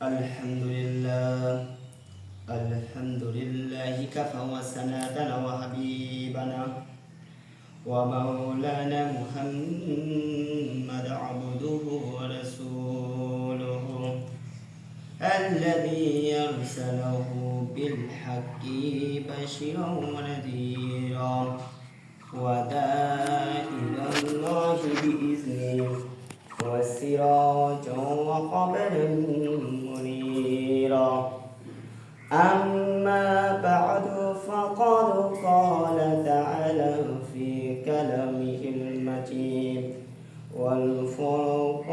الحمد لله الحمد لله كفى وسندنا وحبيبنا. ومولانا محمد عبده ورسوله. الذي أرسله بالحق بشيرا ونذيرا. وداء إلى الله بإذنه. وسراجا وقمرا أما بعد فقد قال تعالى في كلامه المجيد والفرقانه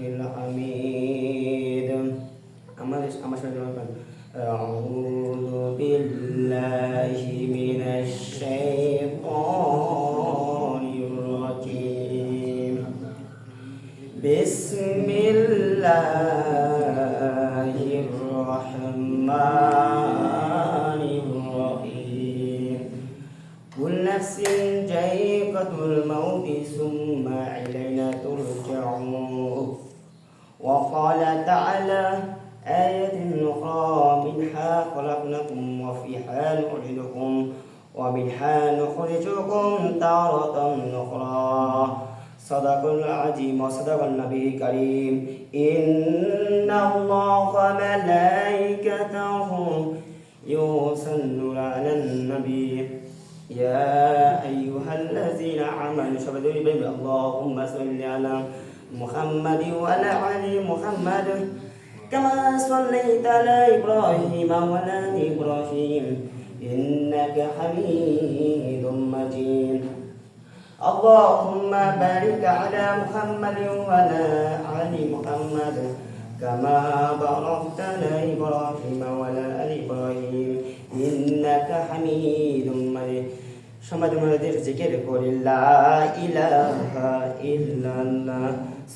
الحميد. أما أما وقال تعالى آية أخرى منها خلقناكم وفيها نعيدكم ومنها نخرجكم تارة أخرى. صدق العظيم وصدق النبي الكريم. إن الله وملائكته يصلون على النبي. يا أيها الذين آمنوا شهدوا بهم اللهم صل على محمد وعلى آل محمد كما صليت على إبراهيم وعلى آل إبراهيم إنك حميد مجيد اللهم بارك على محمد وعلى آل محمد كما باركت على إبراهيم وعلى آل إبراهيم إنك حميد مجيد সমাজ মহাদের জিকির করি লা ইলাহা ইল্লাল্লাহ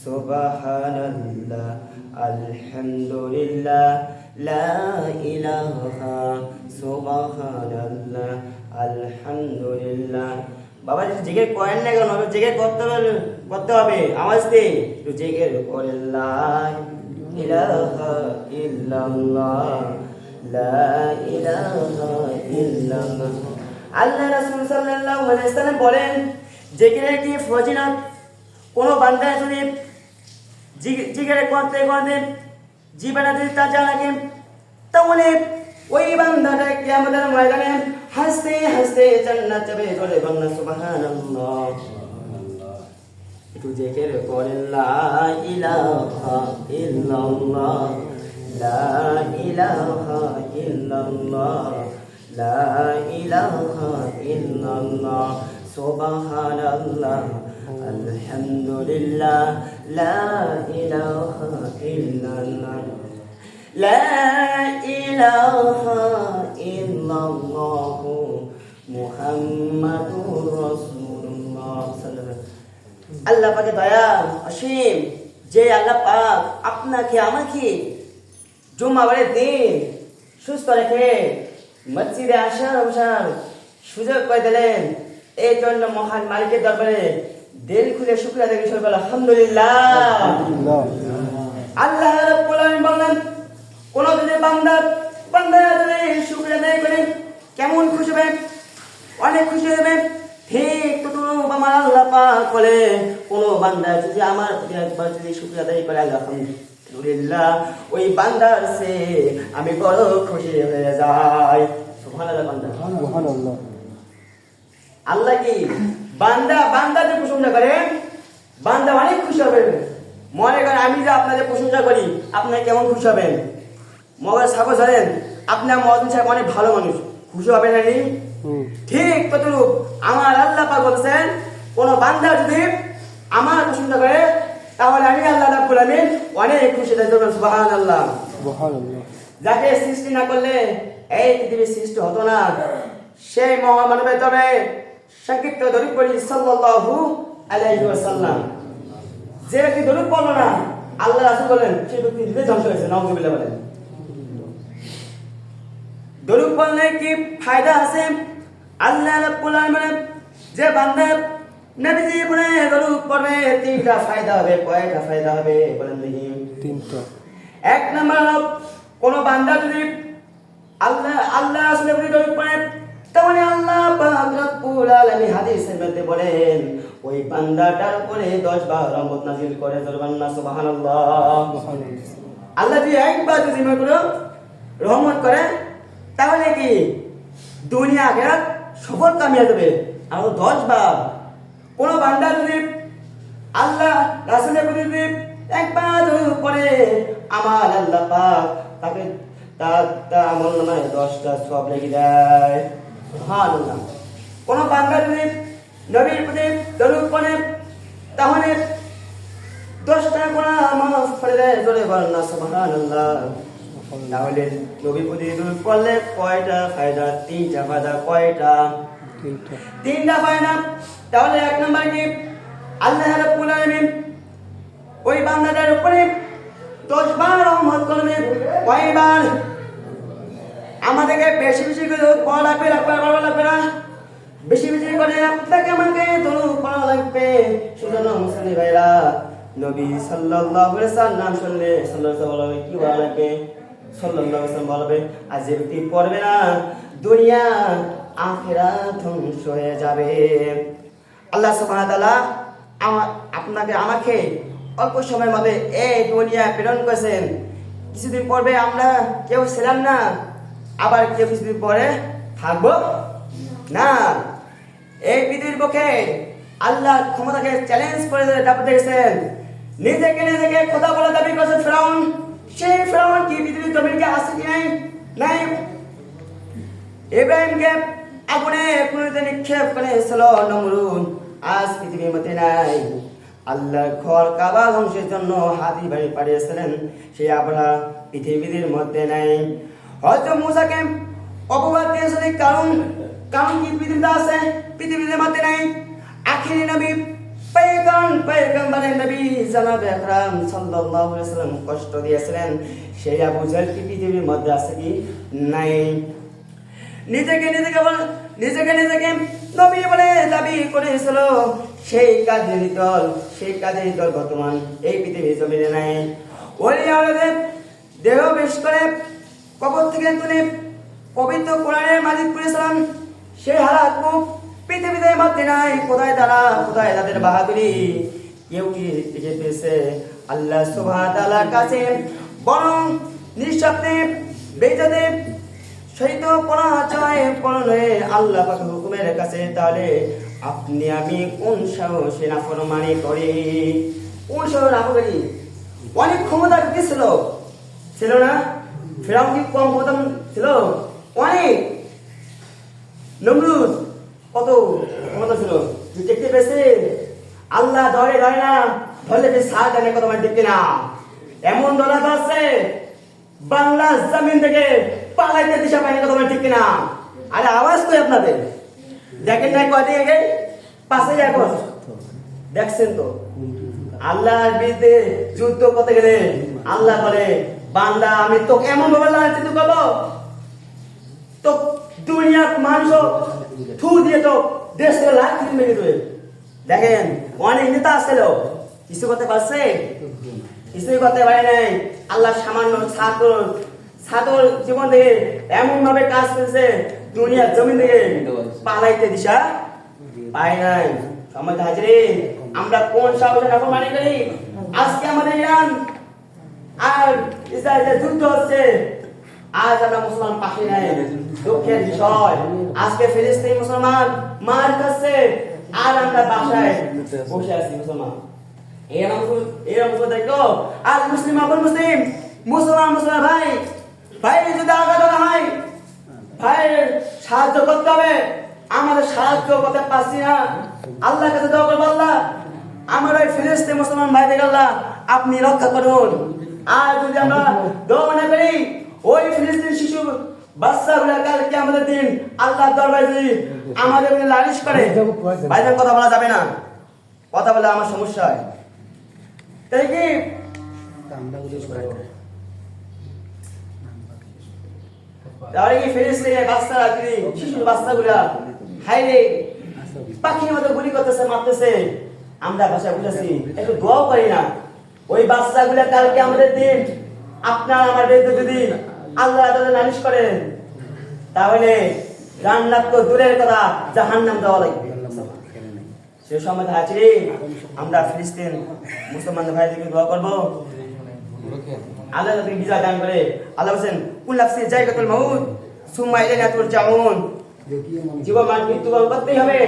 সুবহানাল্লাহ, আলহামদুলিল্লাহ, লা ইলাহা, সুবহানাল্লাহ, আলহামদুলিল্লাহ। বাবা যদি জিজ্ঞেস করেন না কেন? জিজ্ঞেস করতে হবে করতে হবে। আওয়াজ দিয়ে একটু জিজ্ঞেস করে ইলাহা ইল্লাল্লাহ, লা ইলাহা ইল্লাল্লাহ। আল্লাহ রাসূল সাল্লাল্লাহু আলাইহি সাল্লাম বলেন, জিকিরের কি ফজিলত? কোন বান্দা যদি জিকির করতে করতে জীবনে যদি তা জানাকে তাহলে ওই বান্দাটা কিয়ামতের ময়দানে হাসতে হাসতে জান্নাত যাবে জোরে বাংলা, সুবহানাল্লাহ। একটু জিকির করেন লা ইলাহা ইল্লাল্লাহ, লা ইলাহা ইল্লাল্লাহ, লা ইলাহা ইল্লাল্লাহ, সুবহানাল্লাহ, আলহামদুলিল্লাহ। লা ইলাহা ইল্লাল্লাহ, লা ইলাহা ইল্লাল্লাহ মুহাম্মাদুর রাসূলুল্লাহ আল্লাহ পাকে দয়া অসীম, যে আল্লাহ পাক আপনাকে, আমাকে জুমাবারের দিন সুস্থ রেখে মসজিদে আসার অবসান সুযোগ করে দিলেন। এই জন্য মহান মালিকের দরবারে দিল খুলে শুক্রিয়া দেখে সবাই বলে, আলহামদুলিল্লাহ। আল্লাহ রাব্বুল আলামিন বলেন কোন যদি বান্দা বান্দা যদি শুকরিয়া আদায় করে কেমন খুশি হবে? অনেক খুশি হবে ঠিক ততটুকু আমার আল্লাহ পাক বলে কোন বান্দা যদি আমার প্রতি একবার যদি শুকরিয়া আদায় করে আলহামদুলিল্লাহ ওই বান্দার সে আমি বড় খুশি হয়ে যাই। সুবহানাল্লাহ বান্দা। সুবহানাল্লাহ। আল্লাহ কি বান্দা বান্দা যে প্রশংসা করে। বান্দা অনেক খুশি হবে। মনে করেন আমি যে আপনাদের প্রশংসা করি আপনার কেমন খুশি হবেন? মগজ সাগর ধরেন আপনার মদন সাহেব অনেক ভালো মানুষ। খুশি হবে না ঠিক কতটুকু আমার আল্লাহ পাক বলছেন কোন বান্দা যদি আমার প্রশংসা করে তাহলে আমি আল্লাহ রাব্বুল আমিন অনেক খুশি সুবহানাল্লাহ। সুবহানাল্লাহ। যাকে সৃষ্টি না করলে এই পৃথিবীর সৃষ্টি হতো না। সেই মহামানবের তবে সংক্ষিপ্ত দরুদ পড়ি সাল্লাল্লাহু আলাইহি ওয়াসাল্লাম। যে ব্যক্তি দরুদ পড়ল না আল্লাহ রাসূল বলেন সেই ব্যক্তি নিজে ধ্বংস হয়েছে নাউজুবিল্লাহ বলেন। দরুদ পড়লে কি আছে? আল্লাহ রাব্বুল আলামিন যে বান্দা নবীজি বলে দরুদ পড়বে তিনটা হবে কয়টা ফায়দা হবে বলেন দেখি। তিনটা। এক নম্বর কোনো বান্দা যদি আল্লাহ আল্লাহ আসলে হৃদয় পড়ে তাহলে আল্লাহ রব্বুল আলামিন হাদিসের মধ্যে বলেন, ওই বান্দাটার উপরে 10 বার রহমত নাজিল করে জরবান্না সুবহানাল্লাহ। আল্লাহ যদি একবার যদি মনে রহমত করে, তাহলে কি দুনিয়া আখেরাত সফল কামিয়ে যাবে আর দশ বার। কোন বান্দা যদি আল্লাহ, রাসুলের প্রতি যদি একবার পরে আমার আল্লাহ পাক তাকে তার আমল নামায় দশটা সব লেগে দেয়। সুবহানাল্লাহ। কোন বান্দা যদি নবীর প্রতি দরুদ পড়ে তাহলে দশটা গোনা মাফ করে দেয় জোরে বলেন না সুবহানাল্লাহ। তাহলে নবী প্রতি দরুদ পড়লে কয়টা ফায়দা? তিনটা ফায়দা কয়টা? তিনটা। ফায়দা। তাহলে এক নম্বর কি? আল্লাহ রাব্বুল আলামিন ওই বান্দাটার উপরে দশ বার রহমত করবে কয়বার? আমাদেরকে বেশি বেশি করে পড়া লাগবে লাগবে পড়া লাগবে না বেশি বেশি করে আপনাকে আমাকে দরুদ পড়া লাগবে। সুজন মুসলিম ভাইরা, নবী সাল্লাল্লাহু আলাইহি সাল্লাম শুনলে সাল্লাল্লাহু আলাইহি কি বলা লাগবে? সাল্লাল্লাহু আলাইহি বলবে, আজ যে ব্যক্তি পড়বে না, দুনিয়া আখিরাত ধ্বংস হয়ে যাবে। আল্লাহ সুবহানাহু তাআলা আমা- আপনাকে, আমাকে অল্প সময়ের মধ্যে এই দুনিয়া প্রেরণ করেছেন। কিছুদিন পর্বে আমরা কেউ ছিলাম না, আবার কেউ কিছুদিন পরে থাকব না। এই পৃথিবীর পক্ষে আল্লাহ ক্ষমতাকে চ্যালেঞ্জ করে দাবি দিয়েছেন নিজেকে নিজেকে খোদা বলে দাবি করেছে ফ্রাউন। সেই ফেরাউন কি পৃথিবীর জমিনকে আসে কি নাই নাই ইব্রাহিমকে আগুনে পুনরুদ্ধ নিক্ষেপ করেছিল নমরুদ। আজ পৃথিবীর মধ্যে নাই। আল্লাহ ঘর কাবা ধ্বংসের জন্য হাতি বাড়ি পাঠিয়েছিলেন। সেই আবহাওয়া পৃথিবীর মধ্যে নাই। হয়তো মুসাকে অপবাদ দিয়েছিলেন কারণ কারণ কি পৃথিবীতে আছে? পৃথিবীতে মধ্যে নাই। আখিরি নবী পেগান পেগম্বরে নবী জনাব আকরাম সাল্লাল্লাহু আলাইহি সাল্লাম কষ্ট দিয়েছিলেন। সেই আবু জাহেল কি পৃথিবীর মধ্যে আছে কি? নাই। নিজেকে নিজেকে বল, নিজেকে নিজেকে নবী বলে দাবি করেছিল। সেই কাজের দল, সেই কাজের দল বর্তমান এই পৃথিবীর জমিনে নাই। ওই আলাদে দেহ বেশ করে কবর থেকে তুলে পবিত্র কোরআনের মালিক করেছিলাম সেই হালাত মুখ পৃথিবীতে মধ্যে নাই। কোথায় তারা? কোথায় তাদের বাহাদুরি? কেউ কি টিকে পেয়েছে? আল্লাহ তাআলার কাছে বরং নিঃশব্দে বেজাদে শহীদ পরাজয় পড়লে আল্লাহ পাকের হুকুমের কাছে। তাহলে আপনি আমি কোন সাহসে নাফরমানি করি? কোন সাহস না করি অনেক ক্ষমতা ছিল? ছিল না? ফেরাও কি কম ক্ষমতা ছিল? অনেক। নমরুদ, কত ক্ষমতা ছিল? তুই দেখতে পেয়েছে? আল্লাহ ধরে ধরে না, ধরলে তুই সার জানে কত মানে দেখতে না। এমন দলাত আছে, বাংলা জমিন থেকে পালাইতে দিশা পায়নি, কত মানে ঠিক না। আরে আওয়াজ কই আপনাদের? দেখেন না কয়দিন আগে? পাশে এখন দেখছেন তো? আল্লাহর বিরুদ্ধে যুদ্ধ করতে গেলে আল্লাহ বলে, বান্দা, আমি তো এমন ভাবে লাগাচ্ছি তো কব তো দুনিয়ার মানুষ থু দিয়ে তো দেশ থেকে লাখ মেরে দেবে। দেখেন, অনেক নেতা আসছিল। কিছু করতে পারছে? কিছুই করতে পারে নাই। আল্লাহ সামান্য ছাত্র ছাত্র জীবন থেকে এমন ভাবে কাজ করেছে, দুনিয়ার জমিন থেকে পালাইতে দিশা পায় নাই। সময় হাজরে। আমরা কোন সাহসে এখন মানি করি? আজকে আমাদের ইরান আর যুদ্ধ হচ্ছে। আজ আমরা মুসলমান পাশে নাই। দুঃখের বিষয়। আজকে ফিলিস্তিন মুসলমান, মার খাচ্ছে আর আমরা বাসায় বসে আছি মুসলমান। আর মুসলিম মুসলিম। মুসলমান মুসলমান ভাই ভাই যদি হয় সাহায্য করতে হবে। সাহায্য করতে আল্লাহ কাছে আল্লাহ। আমার ওই মুসলমান আপনি রক্ষা করুন। আর যদি আমরা দোয়া মনে করি ওই ফিলিস্তিন শিশু বাচ্চাগুলা কালকে আমাদের দিন আল্লাহ দরবারে যদি আমাদের লালিশ করে ভাইদের কথা বলা যাবে না। কথা বলে আমার সমস্যা হয়। তাই কি? তাহলে কি ফিলিস্তিনে বাচ্চারা যদি শিশু বাচ্চাগুলা হাইরে পাখির মতো গুলি করতেছে মারতেছে? আমরা ভাষায় বুঝেছি একটু দোয়াও করি না। ওই বাচ্চাগুলা কালকে আমাদের দিন আপনার আমার বিরুদ্ধে যদি আল্লাহ তাদের নালিশ করেন, তাহলে জান্নাত তো দূরের কথা, জাহান্নাম দেওয়া লাগবে। সে সময় আছে আমরা ফিলিস্তিন মুসলমান ভাইদেরকে দোয়া করব। আল্লাহ বিজয় দান করে। আল্লাহ হোসেন কুল্লাফসি জায়গাতুল মাউত, সুম্মা ইলাইনা তুরজাউন। জীবন মান মৃত্যুবরণ করতেই হবে।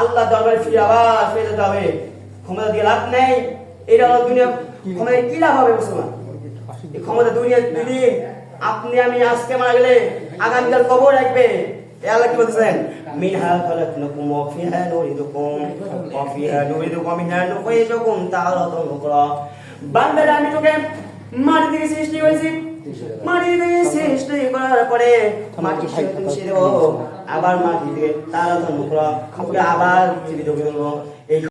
আল্লাহ দরবারে ফিরে আবার ফিরে যেতে হবে। ক্ষমতা দিয়ে লাভ নেই। এটা হলো দুনিয়া ক্ষমতা কি লাভ হবে মুসলমান? ক্ষমতা দুনিয়া দিদি আপনি আমি আজকে মারা গেলে আগামীকাল কবর রাখবে। আল্লাহ কি বান্দারা, আমি তোকে মাটি থেকে সৃষ্টি করেছি। মাটি থেকে সৃষ্টি করার পরে মাটি মিশিয়ে দেবো। আবার মাটি থেকে তারাতান উখরা। আবার জীবিত